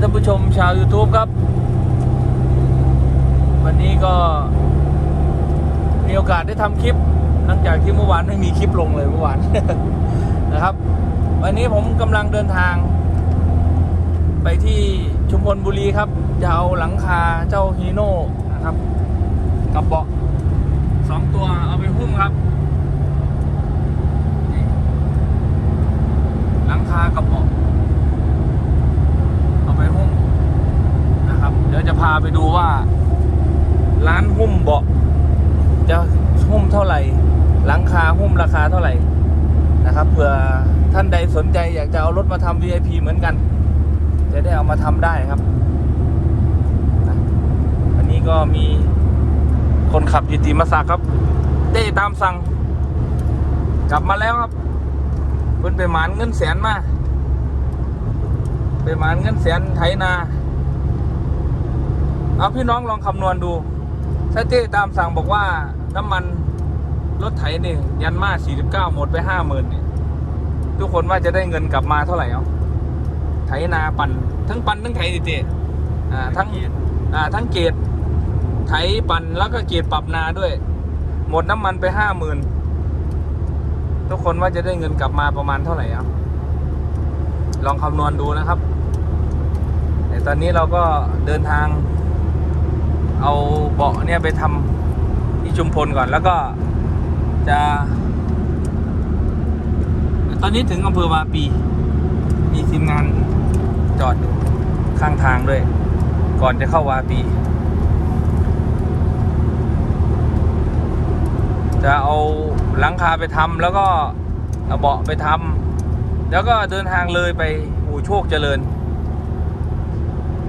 ท่านผู้ชมชาว YouTube ครับ วันนี้ก็ มีโอกาสได้ทำคลิป หลังจากที่เมื่อวานไม่มีคลิปลงเลยเมื่อวานนะครับ วันนี้ผมกำลังเดินทาง ไปที่ชุมพลบุรีครับ จะเอาหลังคาเจ้าฮีโน่นะครับ กับเบาะสองตัวเอาไปหุ้มครับหลังคากับเบาะเอาไปหุ้มนะครับ เดี๋ยวจะพาไปดูว่า ร้านหุ้มเบาะจะหุ้มเท่าไหร่ หลังคาหุ้มราคาเท่าไหร่นะครับเผื่อท่านใดสนใจอยากจะเอารถมาทำ VIP เหมือนกัน จะได้เอามาทำได้ครับอันนี้ก็มีคนขับยิติมาศักครับได้ตามสั่ง กลับมาแล้วครับเพิ่นไปหมานเงินแสนมา ไปหมานเงินแสนไถนา เอาพี่น้องลองคำนวณดูถ้าเจ้ตามสั่งบอกว่าน้ำมันรถไถนี่ยันมา 49 หมดไป 50,000เนี่ยทุกคนว่าจะได้เงินกลับมาเท่าไหร่เอาไถนาปั่นทั้งปั่นทั้งไถดิเจอ่าทั้งอ่าทั้งเกตไถปั่นแล้วก็เกตปรับนาด้วย หมดน้ำมันไปห้าหมื่นทุกคนว่าจะได้เงินกลับมาประมาณเท่าไหร่อะลองคำนวณดูนะครับแต่ตอนนี้เราก็เดินทาง เอาเบาะเนี่ยไปทำที่ชุมพลก่อนแล้วก็จะ ตอนนี้ถึงอำเภอวาปี มีทีมงานจอดอยู่ข้างทางด้วย ก่อนจะเข้าวาปี จะเอาหลังคาไปทำแล้วก็เอาเบาะไปทำแล้วก็เดินทางเลยไปอู่โชคเจริญ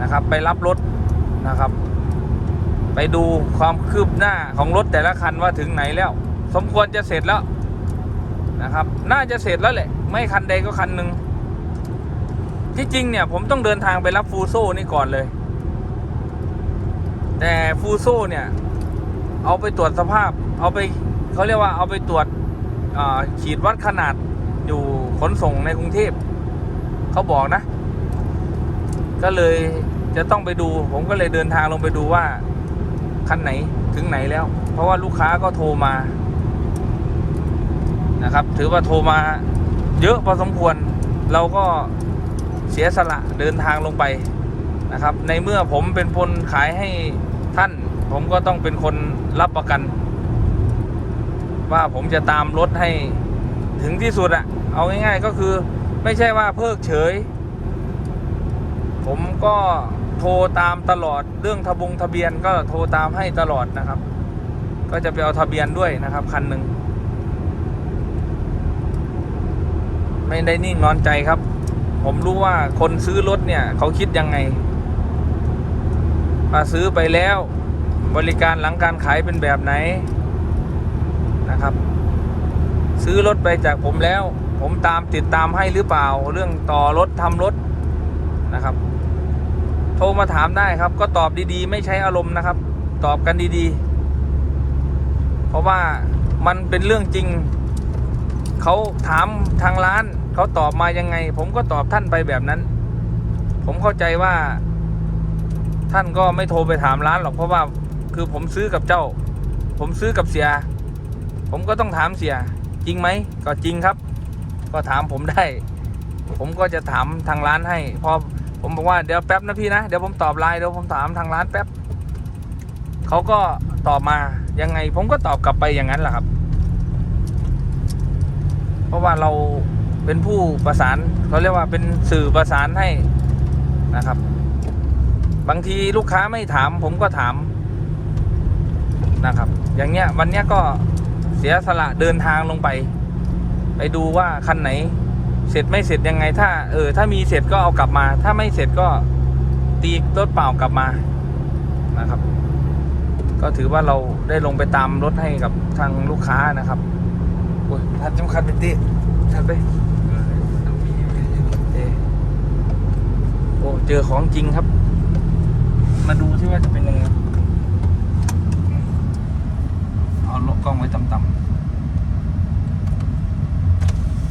นะครับ ไปรับรถนะครับ ไปดูความคืบหน้าของรถแต่ละคันว่าถึงไหนแล้ว สมควรจะเสร็จแล้วนะครับ น่าจะเสร็จแล้วแหละ ไม่คันใดก็คันหนึ่งที่จริงเนี่ยผมต้องเดินทางไปรับฟูโซ่นี่ก่อนเลย แต่ฟูโซ่เนี่ย เอาไปตรวจสภาพ เอาไปเขาเรียกว่าเอาไปตรวจขีดวัดขนาดอยู่ขนส่งในกรุงเทพเขาบอกนะ ก็เลยจะต้องไปดู ผมก็เลยเดินทางลงไปดูว่า คันไหนถึงไหนแล้ว เพราะว่าลูกค้าก็โทรมานะครับ ถือว่าโทรมาเยอะพอสมควร เราก็เสียสละเดินทางลงไปนะครับ ในเมื่อผมเป็นคนขายให้ท่าน ผมก็ต้องเป็นคนรับประกัน ว่าผมจะตามรถให้ถึงที่สุดอะเอาง่าย ๆ ก็คือไม่ใช่ว่าเพิกเฉย ผมก็ โทรตามตลอดเรื่องทะบงทะเบียนก็โทรตามให้ตลอดนะครับ ก็จะไปเอาทะเบียนด้วยนะครับ คันหนึ่งไม่ได้นิ่งนอนใจครับ ผมรู้ว่าคนซื้อรถเนี่ย เขาคิดยังไง มาซื้อไปแล้ว บริการหลังการขายเป็นแบบไหนนะครับ ซื้อรถไปจากผมแล้ว ผมตามติดตามให้หรือเปล่า เรื่องต่อรถทำรถนะครับ โทรมาถามได้ครับ ก็ตอบดีๆ ไม่ใช้อารมณ์นะครับ ตอบกันดีๆ เพราะว่ามันเป็นเรื่องจริง เขาถามทางร้าน เขาตอบมายังไง ผมก็ตอบท่านไปแบบนั้น ผมเข้าใจว่า ท่านก็ไม่โทรไปถามร้านหรอกเพราะว่าคือผมซื้อกับเจ้า ผมซื้อกับเสีย ผมก็ต้องถามเสีย จริงไหมก็จริงครับ ก็ถามผมได้ ผมก็จะถามทางร้านให้พอ ผมบอกว่าเดี๋ยวแป๊บนะพี่นะเดี๋ยวผมตอบไลน์เดี๋ยวผมถามทางร้านแป๊บเขาก็ตอบมายังไง ผมก็ตอบกลับไปอย่างนั้นแหละครับ เพราะว่าเราเป็นผู้ประสานเขาเรียกว่าเป็นสื่อประสานให้นะครับ บางทีลูกค้าไม่ถาม ผมก็ถามนะครับ อย่างเงี้ยวันเนี้ยก็เสียสละเดินทางลงไป ไปดูว่าคันไหน เสร็จไม่เสร็จยังไง ถ้าเออถ้ามีเสร็จก็เอากลับมา ถ้าไม่เสร็จก็ตีรถเปล่ากลับมานะครับ ก็ถือว่าเราได้ลงไปตามรถให้กับทางลูกค้านะครับโอ้ยทันจำคันเป็นติทันไปโอ้เจอของจริงครับ มาดูที่ว่าจะเป็นยังไงเอาลกกล้องไว้ต่ำๆ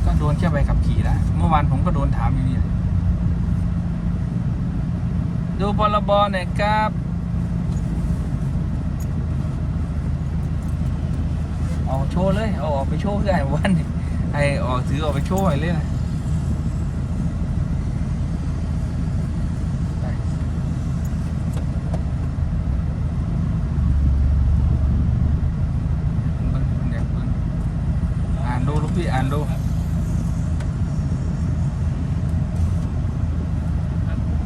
ก็โดนแค่ใบขับขี่นะเมื่อวานผมก็โดนถามอยู่นี่เลยดูพรบหน่อยครับ ออกโชว์เลย เอาออกไปโชว์ได้วันไอออกถือออกไปโชว์ให้เลยนะไปเบิ่งเดี๋ยวเบิ่งอ่านดูลูกพี่อ่านดู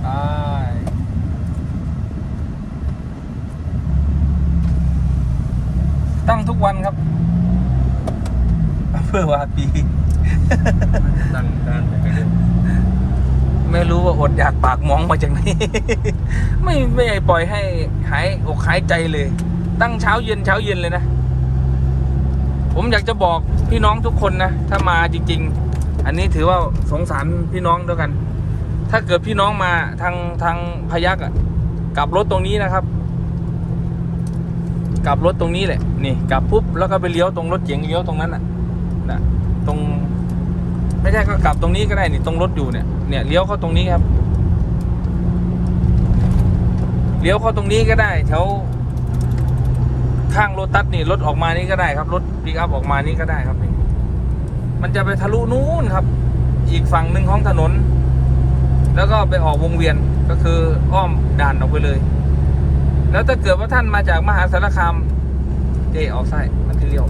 ไปตั้งทุกวันครับ เพื่อว่าปี ตั้งการแต่กัน ไม่รู้ว่าอดอยากปากมองมาจาก ไหนไม่ไม่ปล่อยให้หายอกหายใจเลย ตั้งเช้าเย็นเช้าเย็นเลยนะ ผมอยากจะบอกพี่น้องทุกคนนะ ถ้ามาจริง ๆ อันนี้ถือว่าสงสารพี่น้องด้วยกัน ถ้าเกิดพี่น้องมาทางทางพยักอะกลับรถตรงนี้นะครับ กลับรถตรงนี้แหละ นี่กลับปุ๊บแล้วก็ไปเลี้ยวตรงรถเก๋งเลี้ยวตรงนั้นน่ะนะตรง ไม่ใช่ก็กลับตรงนี้ก็ได้นี่ตรงรถอยู่เนี่ยเนี่ยเลี้ยวเข้าตรงนี้ครับ เลี้ยวเข้าตรงนี้ก็ได้แถวข้างโรตัสนี่รถออกมานี่ก็ได้ครับรถปิกอัพออกมานี่ก็ได้ครับนี่มันจะไปทะลุนู้นครับ อีกฝั่งหนึ่งของถนน แล้วก็ไปออกวงเวียนก็คืออ้อมด่านออกไปเลย แล้วถ้าเกิดว่าท่านมาจากมหาสารคามเจออกซ้ายมันคือเลี้ยว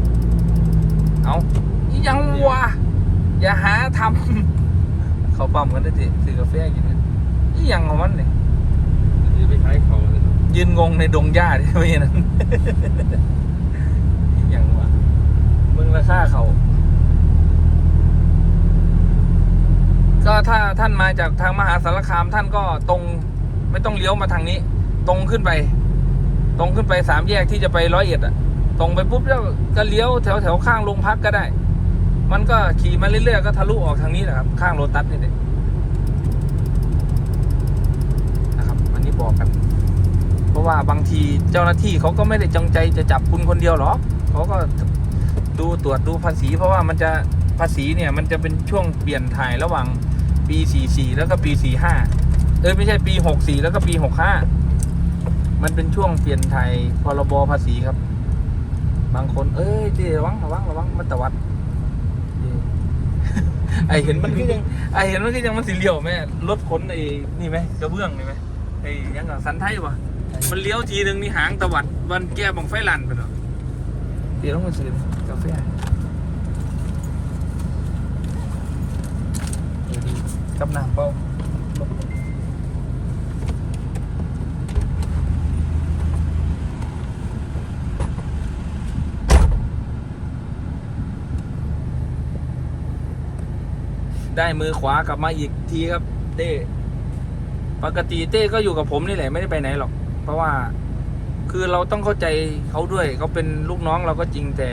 เอายังวะอย่าหาทำเขาปั๊มกันได้ทีซื้อกาแฟกินนอีหยังของมันเนี่ยจะไปขายเขา ยืนงงในดงหญ้าที่ไม่นั้นอีหยังวะเบิ่งราคาเขา ก็ถ้าท่านมาจากทางมหาสารคามท่านก็ตรงไม่ต้องเลี้ยวมาทางนี้ ตรงขึ้นไป ตรงขึ้นไปสามแยกที่จะไปร้อยเอ็ดอะตรงไปปุ๊บแล้วก็เลี้ยวแถวแถวข้างโรงพักก็ได้ มันก็ขี่มาเรื่อยๆก็ทะลุออกทางนี้แหละครับ ข้างโรตัสนี่แหละนะครับอันนี้บอกกันะว่าบางทีเจ้าหน้าที่เขาก็ไม่ได้จงใจจะจับคุณคนเดียวหรอกเขาก็ดูตรวจดูภาษี เพราะว่ามันจะภาษีเนี่ยมันจะเป็นช่วงเปลี่ยนถ่ายระหว่างปี 44 แล้วก็ปี 45 เออไม่ใช่ปี 64 แล้วก็ปี 65 มันเป็นช่วงเปลี่ยนถ่ายพรบภาษีครับ บางคน เอ้ยเจ๊ระวังระวังระวังมันตวัดไอเห็นมันก็ยังไอเห็นมันก็ยังมันสีเหลียวแม่รถขนไอ้นี่ไหมกระเบื้องนี่ไหมไอ้ยังกับสันไทยวะ มันเลี้ยวทีหนึ่งนี่หางตะวัดวันแก้บังไฟลันไปเนาะเดี๋ยวต้องมาซื้อกาแฟเดี๋ยวดีกับน้ำเปล่าได้มือขวากลับมาอีกทีครับ เต้ ปกติเต้ก็อยู่กับผมนี่แหละ ไม่ได้ไปไหนหรอก เพราะว่าคือเราต้องเข้าใจเขาด้วยเขาเป็นลูกน้องเราก็จริงแต่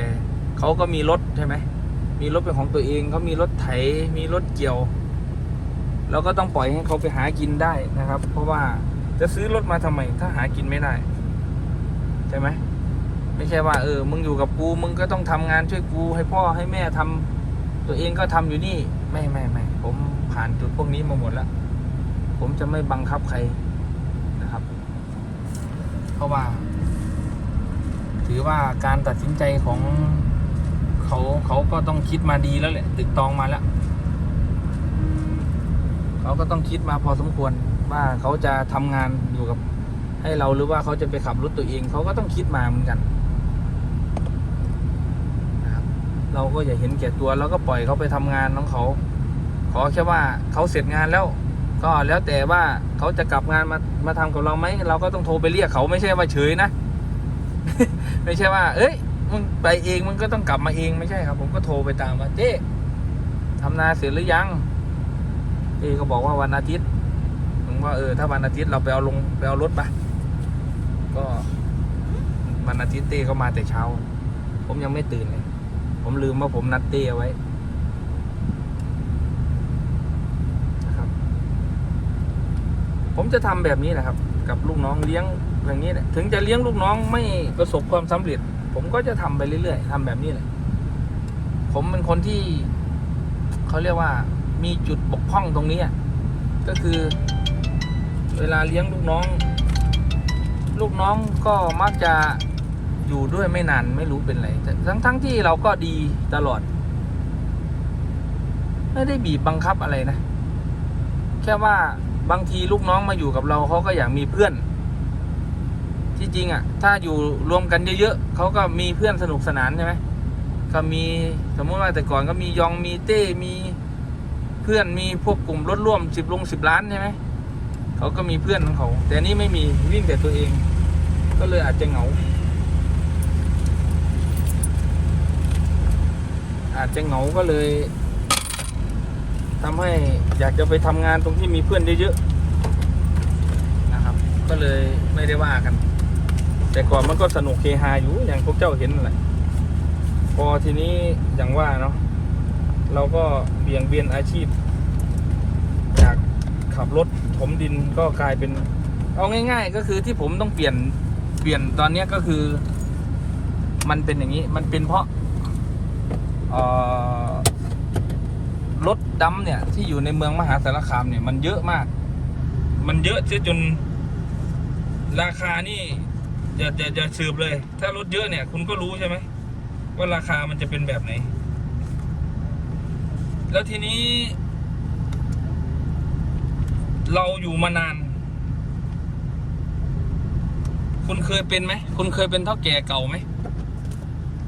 เขาก็มีรถใช่ไหมมีรถเป็นของตัวเองเขามีรถไถมีรถเกี่ยวเราก็ต้องปล่อยให้เขาไปหากินได้นะครับ เพราะว่าจะซื้อรถมาทำไม ถ้าหากินไม่ได้ใช่ไหมไม่ใช่ว่าเออ มึงอยู่กับกูมึงก็ต้องทำงานช่วยกูให้พ่อให้แม่ทำตัวเองก็ทำอยู่นี่ ไม่ไม่ไม่ผมผ่านจุดพวกนี้มาหมดแล้ว ผมจะไม่บังคับใคร เพราะว่า ถือว่าการตัดสินใจของเขาเขาก็ต้องคิดมาดีแล้วแหละตึกตองมาแล้วเขาก็ต้องคิดมาพอสมควรว่าเขาจะทำงานอยู่กับ ให้เราหรือว่าเขาจะไปขับรถตัวเองเขาก็ต้องคิดมาเหมือนกันเราก็อย่าเห็นแก่ตัวเราก็ปล่อยเขาไปทำงานของเขา ขอแค่ว่าเขาเสร็จงานแล้ว ก็แล้วแต่ว่าเขาจะกลับงานมามาทำกับเราไหมเราก็ต้องโทรไปเรียกเขาไม่ใช่ว่าเฉยนะ ไม่ใช่ว่า เอ้ยมึงไปเองมึงก็ต้องกลับมาเองไม่ใช่ครับ ผมก็โทรไปตามว่าเจ๊ทำนาเสร็จหรือยังเจ๊ก็บอกว่าวันอาทิตย์ผมว่าเออถ้าวันอาทิตย์เราไปเอาลงไปเอารถไปก็วันอาทิตย์เต้ก็มาแต่เช้า ผมยังไม่ตื่นเลย ผมลืมว่าผมนัดเต้เอาไว้นะครับ ผมจะทำแบบนี้แหละครับ กับลูกน้องเลี้ยงอย่างนี้แหละถึงจะเลี้ยงลูกน้องไม่ประสบความสำเร็จ ผมก็จะทำไปเรื่อยๆทำแบบนี้แหละผมเป็นคนที่เขาเรียกว่ามีจุดบกพร่องตรงนี้ก็คือ เวลาเลี้ยงลูกน้อง ลูกน้องก็มักจะอยู่ด้วยไม่นานไม่รู้เป็นไรทั้งทั้งที่เราก็ดีตลอด ไม่ได้บีบบังคับอะไรนะ แค่ว่า บางทีลูกน้องมาอยู่กับเราเขาก็อยากมีเพื่อน ที่จริงอะ่ะ ถ้าอยู่รวมกันเยอะๆเขาก็มีเพื่อนสนุกสนานใช่ไหมก็มีสมมติว่าแต่ก่อนก็มียองมีเต้มีเพื่อนมีพวกกลุ่มรถร่วมสิบลงสิบล้านใช่ไหมเขาก็มีเพื่อนของเขา แต่นี่ไม่มีวิ่งแต่ตัวเอง ก็เลยอาจจะเหงา อาจจะเหงาก็เลย ทำให้อยากจะไปทำงานตรงที่มีเพื่อนเยอะๆนะครับ ก็เลยไม่ได้ว่ากัน แต่ก่อนมันก็สนุกเฮฮาอยู่อย่างพวกเจ้าเห็นแหละพอทีนี้อย่างว่าเนาะเราก็เบี่ยงเบียนอาชีพ จากขับรถถมดินก็กลายเป็น เอาง่าย ๆ ก็คือที่ผมต้องเปลี่ยนเปลี่ยนตอนนี้ก็คือ มันเป็นอย่างนี้ มันเป็นเพราะเอ่อ รถดำเนี่ยที่อยู่ในเมืองมหาสารคามเนี่ยมันเยอะมาก มันเยอะเสียจนราคานี่อย่าอย่าอย่าสืบเลย ถ้ารถเยอะเนี่ย คุณก็รู้ใช่ไหมว่าราคามันจะเป็นแบบไหน แล้วทีนี้ เราอยู่มานาน คุณเคยเป็นไหม คุณเคยเป็นเท่าแก่เก่าไหม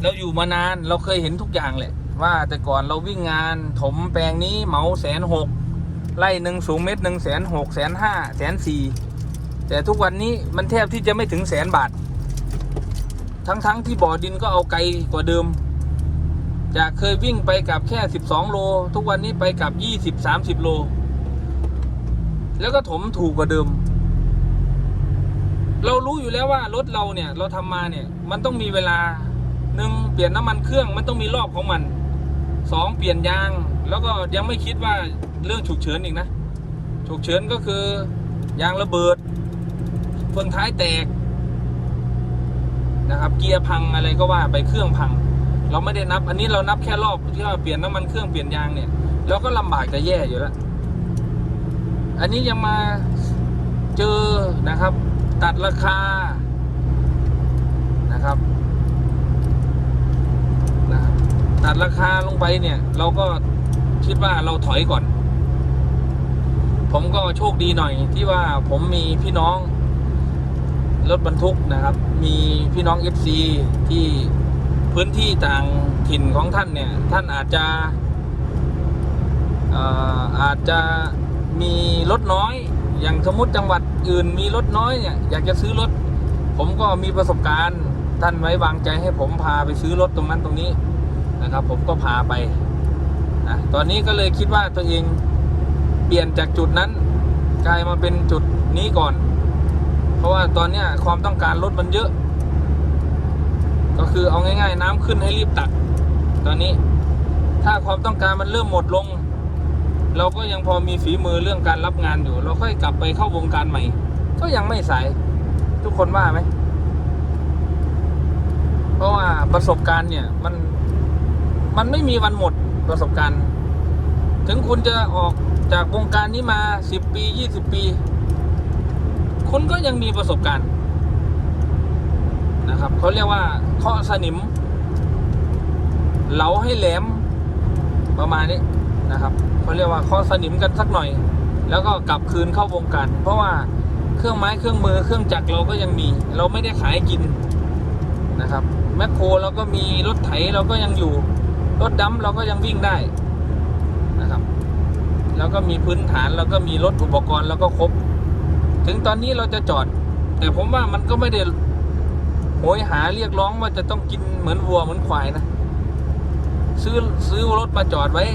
เราอยู่มานานเราเคยเห็นทุกอย่างแหละ ว่าแต่ก่อนเราวิ่งงานถมแปลงนี้เหมาแสนหกไร่หนึ่งสูงเม็ดหนึ่งแสนหกแสนห้าแสนสี่แต่ทุกวันนี้มันแทบที่จะไม่ถึงแสนบาท ทั้งๆทที่บ่อดินก็เอาไกลกว่าเดิม จากเคยวิ่งไปกับแค่ 12 โล ทุกวันนี้ไปกับ 20-30 โล แล้วก็ถมถูกกว่าเดิม เรารู้อยู่แล้วว่ารถเราเนี่ย เราทำมาเนี่ย มันต้องมีเวลาหนึ่งเปลี่ยนน้ำมันเครื่องมันต้องมีรอบของมัน สองเปลี่ยนยาง แล้วก็ยังไม่คิดว่าเรื่องฉุกเฉินอีกนะ ฉุกเฉินก็คือยางระเบิดเฟืองท้ายแตกนะครับ เกียร์พังอะไรก็ว่าไปเครื่องพัง เราไม่ได้นับ อันนี้เรานับแค่รอบที่ว่าเปลี่ยนน้ำมันเครื่องเปลี่ยนยางเนี่ยเราก็ลำบากจะแย่อยู่แล้ว อันนี้ยังมาเจอนะครับ ตัดราคานะครับนะครับ ตัดราคาลงไปเนี่ย เราก็คิดว่าเราถอยก่อน ผมก็โชคดีหน่อยที่ว่าผมมีพี่น้องรถบรรทุกนะครับ มีพี่น้อง FC ที่พื้นที่ต่างถิ่นของท่านเนี่ย ท่านอาจจะเอ่ออาจจะมีรถน้อย อย่างสมมติจังหวัดอื่นมีรถน้อยเนี่ย อยากจะซื้อรถ ผมก็มีประสบการณ์ ท่านไว้วางใจให้ผมพาไปซื้อรถตรงนั้นตรงนี้ นะครับ ผมก็พาไปนะตอนนี้ก็เลยคิดว่าตัวเองเปลี่ยนจากจุดนั้น กลายมาเป็นจุดนี้ก่อน เพราะว่าตอนนี้ความต้องการรถมันเยอะ ก็คือเอาง่ายๆ น้ำขึ้นให้รีบตัก ตอนนี้ถ้าความต้องการมันเริ่มหมดลง เราก็ยังพอมีฝีมือเรื่องการรับงานอยู่ เราค่อยกลับไปเข้าวงการใหม่ ก็ยังไม่สายทุกคนว่าไหมเพราะว่าประสบการณ์เนี่ยมัน มันไม่มีวันหมดประสบการณ์ ถึงคุณจะออกจากวงการนี้มาสิบปียี่สิบปี คุณก็ยังมีประสบการณ์ นะครับเขาเรียกว่าเคาะสนิมเหลาให้แหลมประมาณนี้นะครับเขาเรียกว่าเคาะสนิมกันสักหน่อย แล้วก็กลับคืนเข้าวงการ เพราะว่าเครื่องไม้เครื่องมือเครื่องจักรเราก็ยังมี เราไม่ได้ขายกินนะครับแมคโครเราก็มีรถไถเราก็ยังอยู่ รถดัมเราก็ยังวิ่งได้นะครับ แล้วก็มีพื้นฐานแล้วก็มีรถอุปกรณ์แล้วก็ครบ ถึงตอนนี้เราจะจอด แต่ผมว่ามันก็ไม่ได้โหยหาเรียกร้องว่าจะต้องกินเหมือนวัวเหมือนควายนะ ซื้อซื้อรถมาจอดไว้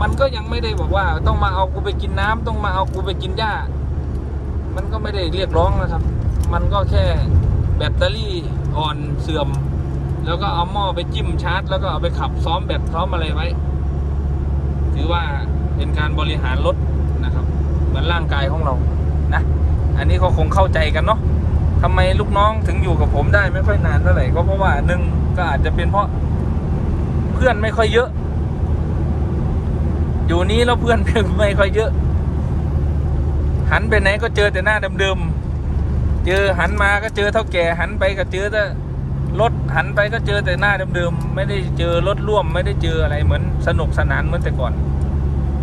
มันก็ยังไม่ได้บอกว่า ต้องมาเอากูไปกินน้ำต้องมาเอากูไปกินหญ้า มันก็ไม่ได้เรียกร้องนะครับ มันก็แค่แบตเตอรี่อ่อนเสื่อม แล้วก็เอาหม้อไปจิ้มชาร์จ แล้วก็เอาไปขับซ้อมแบตซ้อมอะไรไว้ ถือว่าเป็นการบริหารรถนะครับเหมือนร่างกายของเรานะ อันนี้ก็คงเข้าใจกันเนาะทำไมลูกน้องถึงอยู่กับผมได้ไม่ค่อยนานเท่าไหร่ก็เพราะว่าหนึ่งก็อาจจะเป็นเพราะเพื่อนไม่ค่อยเยอะ อยู่นี้แล้วเพื่อนไม่ค่อยเยอะ หันไปไหนก็เจอแต่หน้าเดิมๆเจอหันมาก็เจอเท่าแก่หันไปก็เจอแต่ รถหันไปก็เจอแต่หน้าเดิมๆไม่ได้เจอรถร่วมไม่ได้เจออะไรเหมือนสนุกสนานเหมือนแต่ก่อน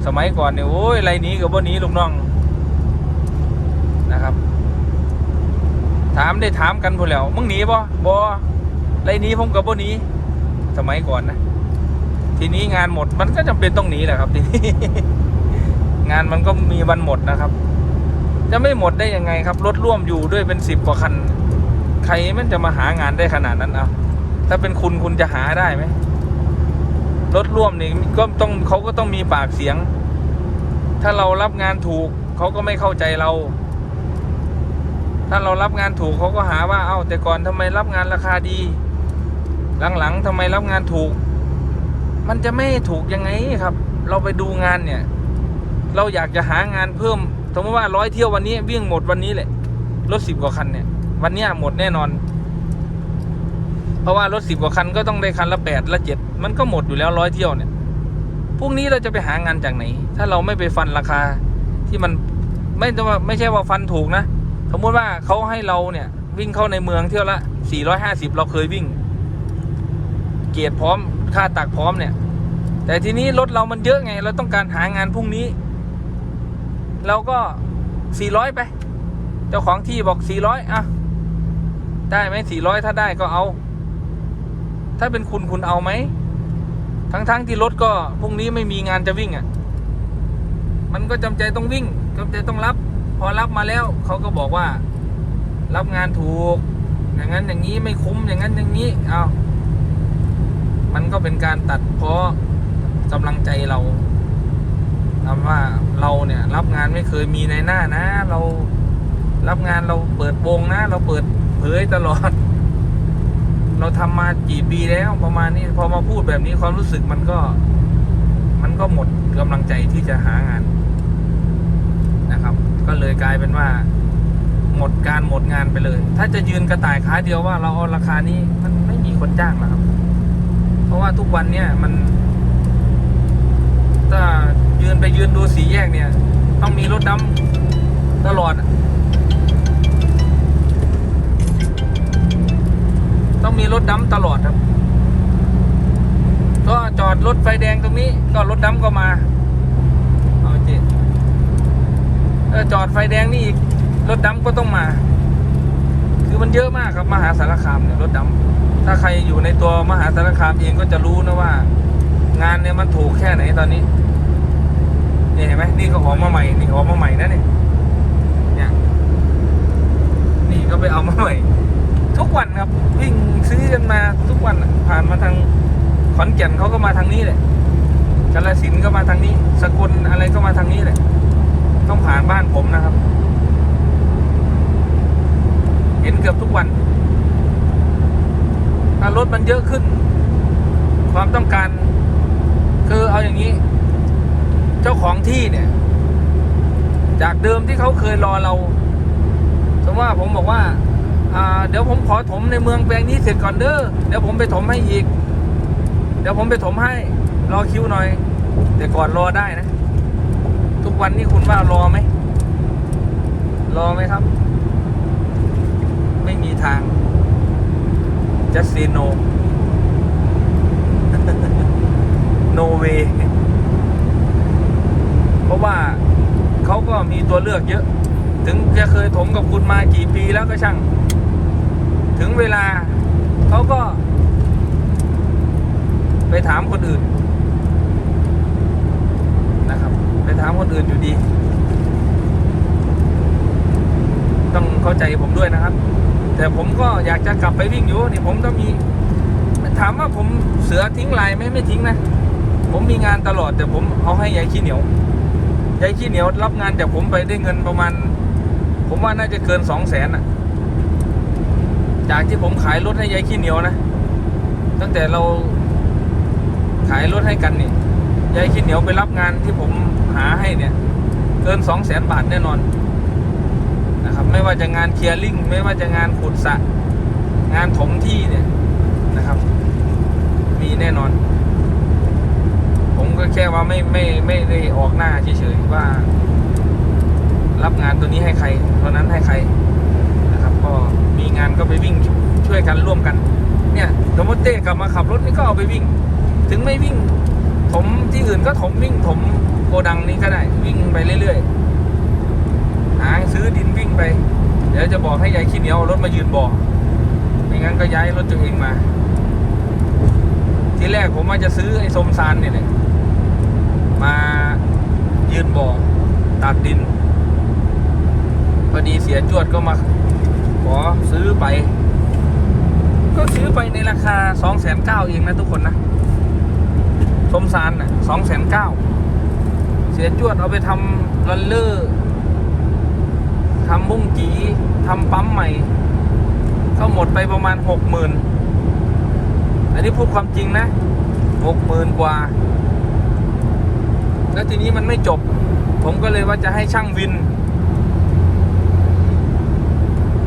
สมัยก่อนเนี่ยโอ้ยไรนี้กับบ่หนี้ลูกน้องนะครับ ถามได้ถามกันพอแล้วมึงหนีบ่บ่ไรนี้ผมกับบ่หนี้ สมัยก่อนนะทีนี้งานหมดมันก็จำเป็นต้องหนีแหละครับทีนี้งานมันก็มีวันหมดนะครับ จะไม่หมดได้ยังไงครับรถร่วมอยู่ด้วยเป็นสิบกว่าคัน รมันจะมาหางานได้ขนาดนั้นเอาถ้าเป็นคุณคุณจะหาได้ไหมรถร่วมนี่ก็ต้องเขาก็ต้องมีปากเสียง ถ้าเรารับงานถูกเขาก็ไม่เข้าใจเรา ถ้าเรารับงานถูกเขาก็หาว่าเอ้า แต่ก่อนทำไมรับงานราคาดี หลังๆทำไมรับงานถูก มันจะไม่ถูกยังไงครับ เราไปดูงานเนี่ย เราอยากจะหางานเพิ่มสมมติว่าร้อยเที่ยววันนี้วิ่งหมดวันนี้แหละรถสิบกว่าคันเนี่ย วันเนี้ยหมดแน่นอน เพราะว่ารถสิบกว่าคันก็ต้องได้คันละแปดละเจ็ดมันก็หมดอยู่แล้วร้อยเที่ยวเนี่ยพรุ่งนี้เราจะไปหางานจากไหน ถ้าเราไม่ไปฟันราคาที่มันไม่ต้องว่าไม่ใช่ว่าฟันถูกนะ สมมติว่าเขาให้เราเนี่ย วิ่งเข้าในเมืองเที่ยวละสี่ร้อยห้าสิบเราเคยวิ่ง เกียรติพร้อมค่าตักพร้อมเนี่ย แต่ทีนี้รถเรามันเยอะไง เราต้องการหางานพรุ่งนี้ เราก็สี่ร้อยไป เจ้าของที่บอกสี่ร้อยอะ ได้ไหมสี่ร้อยถ้าได้ก็เอา ถ้าเป็นคุณคุณเอาไหม ทั้งๆทที่รถก็พรุ่งนี้ไม่มีงานจะวิ่งอะ่ะ มันก็จำใจต้องวิ่งจำใจต้องรับ พอรับมาแล้วเขาก็บอกว่า รับงานถูก อย่างนั้นอย่างนี้ไม่คุ้มอย่างนั้นอย่างนี้ เอามันก็เป็นการตัดเพราะกำลังใจเราทำว่าเราเนี่ยรับงานไม่เคยมีในหน้านะ เรารับงานเราเปิดวงนะ เราเปิด เผยตลอด เราทำมากี่ปีแล้วประมาณนี้พอมาพูดแบบนี้ความรู้สึกมันก็ มันก็หมดกำลังใจที่จะหางานนะครับ ก็เลยกลายเป็นว่า หมดการหมดงานไปเลย ถ้าจะยืนกระต่ายขาเดียวว่าเราเอาราคานี้มันไม่มีคนจ้างแล้วครับ เพราะว่าทุกวันเนี่ยมันถ้ายืนไปยืนดูสีแยกเนี่ย ต้องมีรถดำตลอด ต้องมีรถดำตลอดครับ ก็จอดรถไฟแดงตรงนี้ ก็รถดำก็มาเอาเจเออจอดไฟแดงนี่อีกรถดำก็ต้องมา คือมันเยอะมากครับมหาสารคามเนี่ยรถดำถ้าใครอยู่ในตัวมหาสารคามเองก็จะรู้นะว่า งานเนี่ยมันถูกแค่ไหนตอนนี้นี่เห็นไหมนี่ก็ออกมาใหม่นี่ออกมาใหม่นะเนี่ยเนี่ยนี่ก็ไปเอามาใหม่ ทุกวันครับวิ่งซื้อกันมาทุกวันผ่านมาทางขอนแก่นเขาก็มาทางนี้แหละกาฬสินก็มาทางนี้ สกลอะไรก็มาทางนี้แหละต้องผ่านบ้านผมนะครับ เห็นเกือบทุกวัน ถ้ารถมันเยอะขึ้น ความต้องการ คือเอาอย่างนี้ เจ้าของที่เนี่ย จากเดิมที่เขาเคยรอเราสมมติว่าผมบอกว่า เดี๋ยวผมขอถมในเมืองแปลงนี้เสร็จก่อนเด้อเดี๋ยวผมไปถมให้อีก เดี๋ยวผมไปถมให้รอคิวหน่อย แต่ก่อนรอได้นะ ทุกวันนี้คุณว่ารอไหมรอไหมครับ ไม่มีทาง just say no no way เพราะว่าเขาก็มีตัวเลือกเยอะ ถึงจะเคยถมกับคุณมากี่ปีแล้วก็ช่าง ถึงเวลาเขาก็ ไปถามคนอื่นนะครับ ไปถามคนอื่นอยู่ดี ต้องเข้าใจผมด้วยนะครับ แต่ผมก็อยากจะกลับไปวิ่งอยู่นี่ผมก็มี ถามว่าผมเสือทิ้งลายไหมไม่ทิ้งนะ ผมมีงานตลอดแต่ผมเอาให้ยายขี้เหนียวยายขี้เหนียวรับงานจากผมไปได้เงินประมาณ ผมว่าน่าจะเกินสองแสนอะ จากที่ผมขายรถให้ยายขี้เหนียวนะ ตั้งแต่เราขายรถให้กันนี่ยายขี้เหนียวไปรับงานที่ผมหาให้เนี่ย เกินสองแสนบาทแน่นอนนะครับ ไม่ว่าจะงานเคลียร์ลิงไม่ว่าจะงานขุดสระงานถมที่เนี่ยนะครับ มีแน่นอน ผมก็แค่ว่าไม่ไม่ไม่ได้ออกหน้าเฉยๆว่า รับงานตัวนี้ให้ใครตัวนั้นให้ใครนะครับก็ งานก็ไปวิ่งช่วยกันร่วมกัน เนี่ยสมมติเต้กลับมาขับรถนี่ก็เอาไปวิ่ง ถึงไม่วิ่งถมที่อื่นก็ถมวิ่งถมโกดังนี้ก็ได้วิ่งไปเรื่อยๆหาซื้อดินวิ่งไป เดี๋ยวจะบอกให้ยายขี้เหนียวรถมายืนบอกไม่งั้นก็ย้ายรถตัวเองมา ทีแรกผมว่าจะซื้อไอ้สมซานเนี่ยแหละมายืนบ่อตักดินพอดีเสียจวดก็มา ขอซื้อไป ก็ซื้อไปในราคาสองแสนเก้าเองนะทุกคนนะสมซานน่ะสองแสนเก้าเสียจวดเอาไปทำรันเลอร์ทำบุ้งจีทำปั๊มใหม่ ก็หมดไปประมาณหกหมื่นอันนี้พูดความจริงนะหกหมื่นกว่า แล้วทีนี้มันไม่จบ ผมก็เลยว่าจะให้ช่างวิน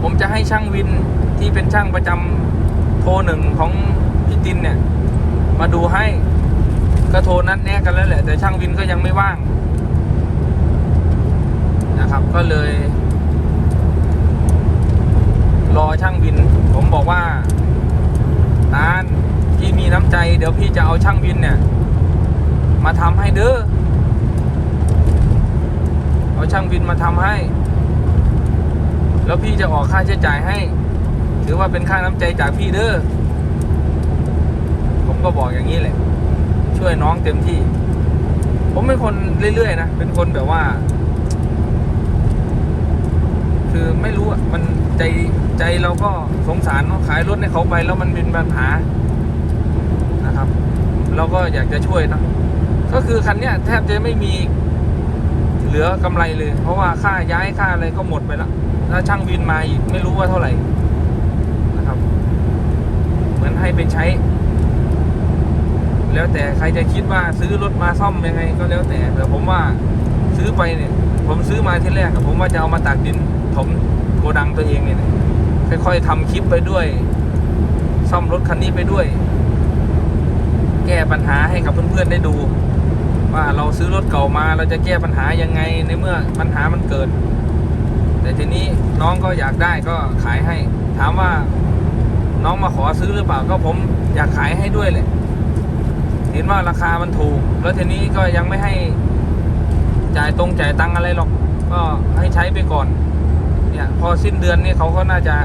ผมจะให้ช่างวินที่เป็นช่างประจำโทรหนึ่งของพี่ตินเนี่ย มาดูให้ก็โทรนัดแนะกันแล้วแหละ แต่ช่างวินก็ยังไม่ว่าง นะครับ ก็เลย รอช่างวิน ผมบอกว่าตาลพี่มีน้ำใจ เดี๋ยวพี่จะเอาช่างวินเนี่ย มาทำให้เด้อเอาช่างวินมาทำให้ แล้วพี่จะออกค่าใช้จ่ายให้ ถือว่าเป็นค่าน้ำใจจากพี่เด้อผมก็บอกอย่างนี้แหละ ช่วยน้องเต็มที่ ผมเป็นคนเรื่อยๆนะเป็นคนแบบว่า คือไม่รู้อะมันใจใจเราก็สงสารเนาะขายรถให้เขาไปแล้วมันเป็นปัญหานะครับ เราก็อยากจะช่วยนะก็คือคันเนี้ยแทบจะไม่มีเหลือกำไรเลย เพราะว่าค่าย้ายค่าอะไรก็หมดไปแล้ว ถ้าช่างวินมาอีกไม่รู้ว่าเท่าไหร่นะครับ เหมือนให้ไปใช้ แล้วแต่ใครจะคิดว่าซื้อรถมาซ่อมยังไง ก็แล้วแต่แต่ผมว่าซื้อไปเนี่ย ผมซื้อมาที่แรกผมว่าจะเอามาตากดินถมโกดังตัวเองเนี่ยค่อยๆทำคลิปไปด้วย ซ่อมรถคันนี้ไปด้วย แก้ปัญหาให้กับเพื่อนๆได้ดู ว่าเราซื้อรถเก่ามาเราจะแก้ปัญหายังไงในเมื่อปัญหามันเกิด แต่ทีนี้น้องก็อยากได้ก็ขายให้ ถามว่าน้องมาขอซื้อหรือเปล่าก็ผมอยากขายให้ด้วยแหละเห็นว่าราคามันถูก แล้วทีนี้ก็ยังไม่ให้จ่ายตรงจ่ายตังอะไรหรอก ก็ให้ใช้ไปก่อน เนี่ยพอสิ้นเดือนนี่เขาก็น่าจะ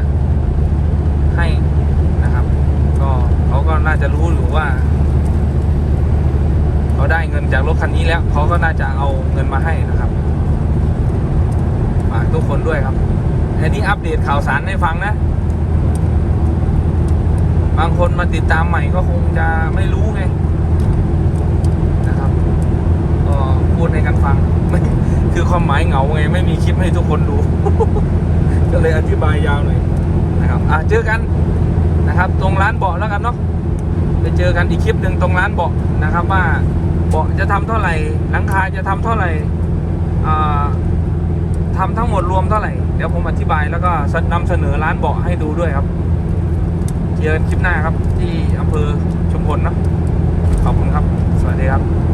ให้นะครับ ก็เขาก็น่าจะรู้อยู่ว่าเขาได้เงินจากรถคันนี้แล้วเขาก็น่าจะเอาเงินมาให้นะครับ ด้วยครับ อันนี้อัปเดตข่าวสารให้ฟังนะ บางคนมาติดตามใหม่ก็คงจะไม่รู้ไงนะครับก็พูดให้กันฟังไม่คือความหมายเหงาไง ไม่มีคลิปให้ทุกคนดู ก็เลยอธิบายยาวหน่อยนะครับอะเจอกันนะครับ ตรงร้านเบาะแล้วกันเนาะไปเจอกันอีกคลิปหนึ่งตรงร้านเบาะนะครับ ว่าเบาะจะทำเท่าไหร่หลังคาจะทำเท่าไหร่อ่า ทำทั้งหมดรวมเท่าไหร่ เดี๋ยวผมอธิบายแล้วก็นำเสนอร้านเบาะให้ดูด้วยครับเจอกันคลิปหน้าครับที่อำเภอชุมพลนะขอบคุณครับ สวัสดีครับ